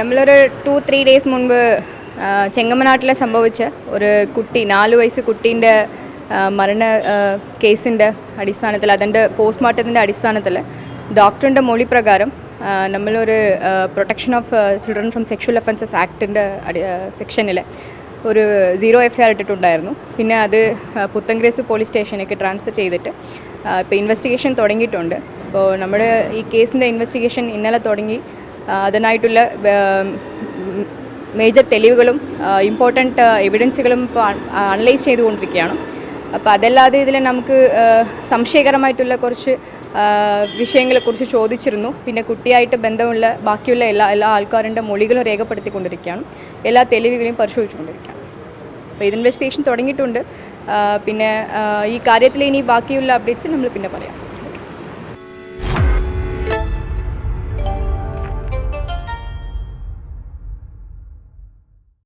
നമ്മളൊരു to three days മുൻപ് ചെങ്ങമ്മനാട്ടിലെ സംഭവിച്ച ഒരു കുട്ടി നാല് വയസ്സ് കുട്ടീന്റെ മരണ കേസിന്റെ അടിസ്ഥാനത്തിൽ അതിന്റെ പോസ്റ്റ്മോർട്ടത്തിന്റെ അടിസ്ഥാനത്തിൽ ഡോക്ടറിന്റെ മൊഴി പ്രകാരം നമ്മളൊരു protection of children from sexual offences ആക്ടിന്റെ സെക്ഷനിൽ ഒരു സീറോ എഫ് ആർ ഇട്ടിട്ടുണ്ടായിരുന്നു. പിന്നെ അത് പുത്തൻഗ്രേസ് പോലീസ് സ്റ്റേഷനിലേക്ക് ട്രാൻസ്ഫർ ചെയ്തിട്ട് ഇപ്പോൾ ഇൻവെസ്റ്റിഗേഷൻ തുടങ്ങിയിട്ടുണ്ട്. അപ്പോൾ നമ്മുടെ ഈ കേസിന്റെ ഇൻവെസ്റ്റിഗേഷൻ ഇന്നലെ തുടങ്ങി അതിനായിട്ടുള്ള മേജർ തെളിവുകളും ഇമ്പോർട്ടന്റ് എവിഡൻസുകളും ഇപ്പോൾ അനലൈസ് ചെയ്തുകൊണ്ടിരിക്കുകയാണ്. അപ്പോൾ അതല്ലാതെ ഇതിൽ നമുക്ക് സംശയകരമായിട്ടുള്ള കുറച്ച് വിഷയങ്ങളെക്കുറിച്ച് ചോദിച്ചിരുന്നു. പിന്നെ കുട്ടിയായിട്ട് ബന്ധമുള്ള ബാക്കിയുള്ള എല്ലാ എല്ലാ ആൾക്കാരുടെ മൊഴികളും രേഖപ്പെടുത്തിക്കൊണ്ടിരിക്കുകയാണ്. എല്ലാ തെളിവുകളെയും പരിശോധിച്ചുകൊണ്ടിരിക്കുകയാണ്. അപ്പോൾ ഇത് ഇൻവെസ്റ്റിഗേഷൻ തുടങ്ങിയിട്ടുണ്ട്. പിന്നെ ഈ കാര്യത്തിൽ ഇനി ബാക്കിയുള്ള അപ്ഡേറ്റ്സ് നമ്മൾ പിന്നെ പറയാം.